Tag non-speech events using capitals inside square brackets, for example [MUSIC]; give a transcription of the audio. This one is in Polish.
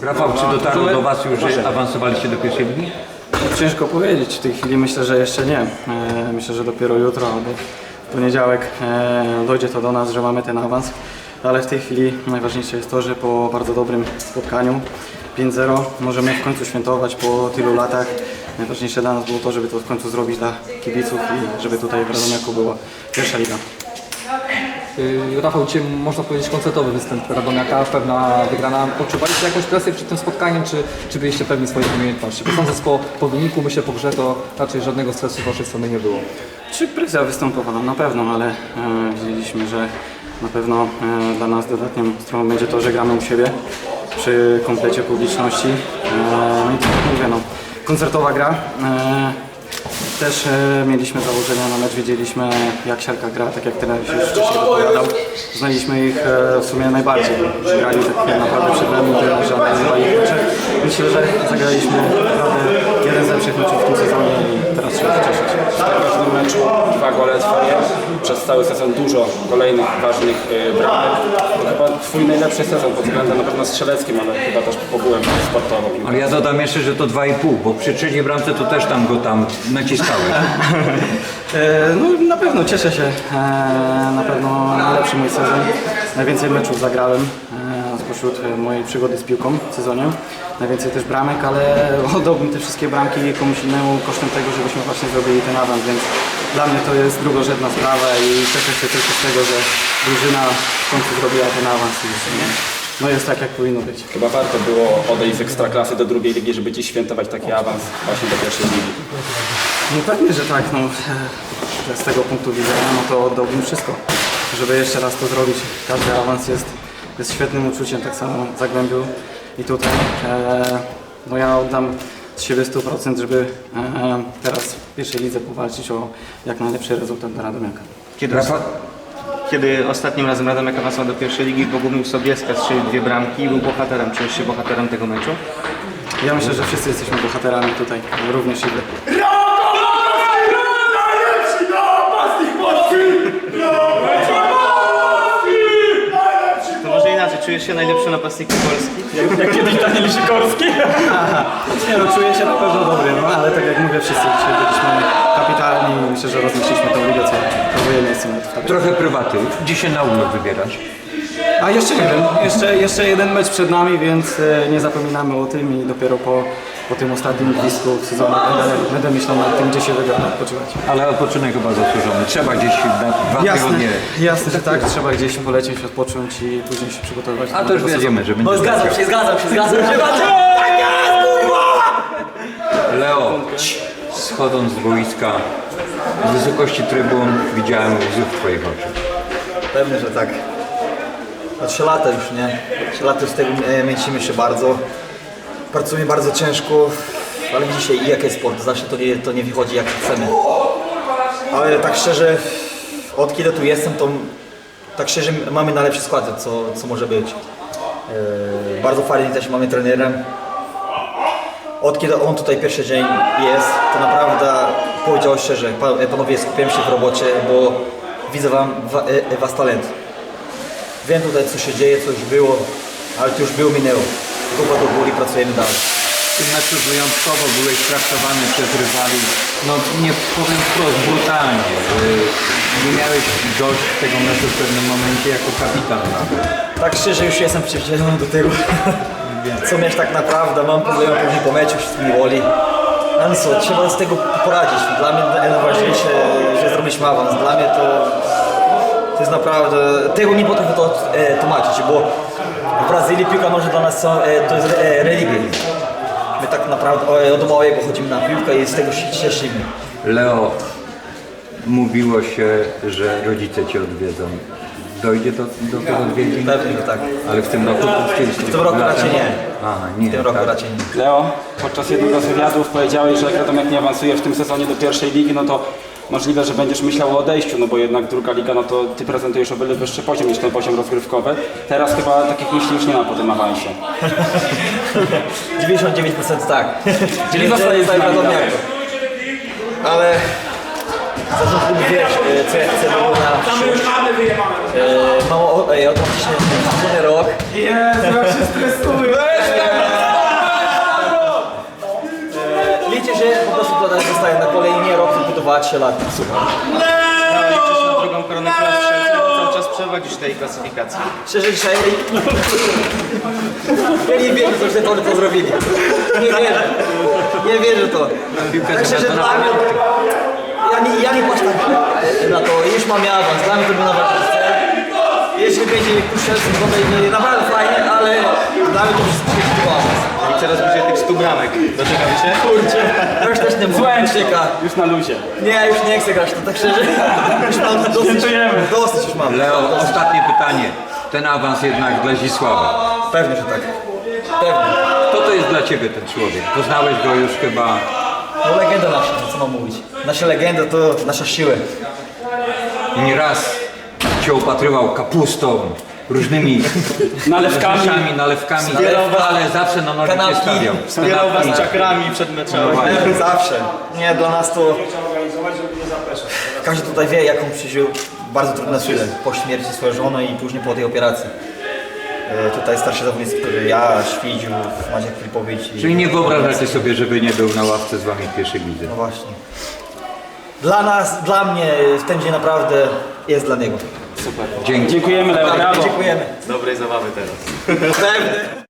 Rafał, czy dotarło do Was już, że awansowaliście do pierwszej ligi? Ciężko powiedzieć, w tej chwili myślę, że jeszcze nie. E, Myślę, że dopiero jutro albo w poniedziałek e, dojdzie to do nas, że mamy ten awans. Ale w tej chwili najważniejsze jest to, że po bardzo dobrym spotkaniu 5-0 możemy w końcu świętować po tylu latach. Najważniejsze dla nas było to, żeby to w końcu zrobić dla kibiców i żeby tutaj w Radomiaku była pierwsza liga. Yy, Rafał, dzisiaj można powiedzieć koncertowy występ Radomiaka, pewna wygrana. Odczuwaliście jakąś presję przed tym spotkaniem, czy, czy byliście pewni swoich umiejętności? Bo sądząc po, wyniku, myślę po grze, to raczej żadnego stresu z waszej strony nie było. Czy presja występowała? Na pewno, ale e, widzieliśmy, że na pewno e, dla nas dodatnią stroną będzie to, że gramy u siebie przy komplecie publiczności. E, no i jak mówię, no, koncertowa gra. E, też e, mieliśmy założenia na mecz, wiedzieliśmy jak siarka gra, tak jak trener się już wcześniej wypowiadał. Znaliśmy ich e, w sumie najbardziej. Grali tak naprawdę przed nami, analizowali ich mecze. Myślę, że zagraliśmy naprawdę jeden z lepszych meczów w tym sezonie i teraz trzeba się cieszyć. w każdym meczu dwa gole twoje. Przez cały sezon dużo kolejnych ważnych y, bramek. To chyba twój najlepszy sezon pod względem na pewno strzeleckim, ale chyba też ogółem sportowo. Ale ja dodam jeszcze, że to 2,5, bo przy trzeciej bramce to też tam go tam naciskałeś. [LAUGHS] E, No na pewno cieszę się. E, Na pewno najlepszy mój sezon. Najwięcej meczów zagrałem e, spośród mojej przygody z piłką w sezonie. Najwięcej też bramek, ale [LAUGHS] oddałbym te wszystkie bramki komuś innemu kosztem tego, żebyśmy właśnie zrobili ten awans, więc dla mnie to jest drugorzędna sprawa i cieszę się tylko z tego, że drużyna w końcu zrobiła ten awans i no jest tak jak powinno być. Chyba warto było odejść z ekstraklasy do drugiej ligi, żeby ci świętować taki awans właśnie do pierwszej ligi. No pewnie, że tak. No, e, z tego punktu widzenia no to oddałbym wszystko, żeby jeszcze raz to zrobić. Każdy awans jest, jest świetnym uczuciem, tak samo w Zagłębiu i tutaj. E, no ja oddam z siebie 100%, żeby e, teraz w pierwszej lidze powalczyć o jak najlepszy rezultat dla Radomiaka. Kiedy, Rafał, kiedy ostatnim razem Radomiak awansował do pierwszej ligi, Bogumił Sobieska strzelił dwie bramki i był bohaterem. Czujesz się bohaterem tego meczu? Ja myślę, że wszyscy jesteśmy bohaterami tutaj, również i wy. Się najlepszy napastnik Polski? Nie no, czuję się na pewno dobry, no ale tak jak mówię, wszyscy dzisiaj byliśmy kapitalni i myślę, że rozmyśliliśmy tą ligę, co próbuje miejsce w tabeli. trochę prywaty. Gdzie się na urlop wybierać? A jeszcze nie wiem, jeszcze, jeszcze jeden mecz przed nami, więc e, nie zapominamy o tym i dopiero po, po tym ostatnim gwizdku w sezonie będę, będę myślał nad tym, gdzie się wybiorę odpoczywać. Ale odpoczynek chyba zasłużony. Trzeba gdzieś na dwa Jasne, tygodnie. jasne, że [LAUGHS] tak, trzeba gdzieś polecieć, odpocząć i później się przygotowywać. A do to już wiemy, że będzie. No zgadzam się, zgadzam się, zgadzam się. Leo, schodząc z boiska, z wysokości trybun widziałem łzy w Twoich oczach. Pewnie, że tak. No trzy lata już, nie? Trzy lata z tego e, męczymy się bardzo. Pracujemy bardzo ciężko, ale dzisiaj jak jest sport, zawsze to nie, to nie wychodzi jak chcemy. Ale tak szczerze, od kiedy tu jestem, to tak szczerze mamy najlepszy skład, co, co może być. E, bardzo fajnie też mamy trenera. Od kiedy on tutaj pierwszy dzień jest, to naprawdę powiedział szczerze, pa- panowie skupiam się w robocie, bo widzę wam, wa, e, was talent. Wiem tutaj co się dzieje, co już było, ale to już było, minęło. Głowa do góry, pracujemy dalej. W tym meczu wyjątkowo byłeś traktowany przez rywali, no nie powiem wprost, brutalnie. Yy, Nie miałeś dość tego meczu w pewnym momencie jako kapitan nawet. Tak szczerze już jestem przyzwyczajony do tego, co mieć tak naprawdę, mam problemy później po meczu, wszystko mi woli. Ale co, trzeba z tego poradzić. Dla mnie najważniejsze, że zrobiliśmy awans. Dla mnie to, to jest naprawdę, tego nie potrafię to e, tłumaczyć, bo w Brazylii piłka nożna dla nas są, e, to jest e, religia. My tak naprawdę e, od małego chodzimy na piłkę i z tego się cieszymy. Leo, mówiło się, że rodzice Cię odwiedzą. Dojdzie do, do tego odwiedzin? Pewnie, że tak. Ale w tym roku chcieliście W tym roku raczej nie. Aha, nie. W tym roku tak. raczej nie. Leo, podczas jednego z wywiadów powiedziałeś, że jak nie awansuje w tym sezonie do pierwszej ligi, no to możliwe, że będziesz myślał o odejściu, no bo jednak druga liga, no to ty prezentujesz o wiele wyższy poziom niż ten poziom rozgrywkowy. Teraz chyba takich myśli już nie ma po tym awansie. [LAUGHS] 99% tak. [LAUGHS] Czyli zostajesz z tak nami dalej. Ale zarząd klubu wiesz, e, co ja chcę było na przyszłość. E, Mam o-. Jezu, jak się stresuję! 2, 3 lata. Super. No, liczysz na drugą koronę królewską, cały czas przewodzisz tej klasyfikacji. Szczerze dzisiaj ja nie wierzę, że te tory to zrobili. Nie wierzę. Nie wierzę w to. Tak szczerze dla mnie, ja nie, ja nie tak na to, już mam ja awans, dla mnie to był na walce. Jeśli będzie Kuszelski, to będzie naprawdę fajnie, ale mnie to tylko awans. I coraz bliżej tych 100 bramek. Doczekamy się? Kurczę, już też nie. Już na luzie. Nie, już nie chcę grać, to tak szczerze. Już mam dosyć, dosyć już mam. Leo, ostatnie pytanie. Ten awans jednak dla Zisława. Pewnie, że tak. Pewnie. Kto to jest dla Ciebie ten człowiek? Poznałeś go już chyba... No legenda nasza, to co mam mówić. Nasza legenda to nasza siła. Nieraz Cię upatrywał kapustą, różnymi [LAUGHS] Nalewkami. rzeczami, nalewkami, ale zawsze na nogi Kanapki. stawiał. Wspierał was czakrami przed meczami. [LAUGHS] Zawsze. Nie, dla nas to... Każdy tutaj wie, jaką przeżył bardzo trudne chwile po śmierci swojej żony i później po tej operacji. E, Tutaj starsi zawodnicy, którzy ja, Świdziu, Maciek Filipowicz i... Czyli nie wyobrażacie sobie, żeby nie był na ławce z Wami w pierwszej lidze. No właśnie. Dla nas, dla mnie w ten dzień naprawdę jest dla niego. Dzięki. Dziękujemy Leo, brawo. Dziękujemy. Dobrej zabawy teraz. Pewnie.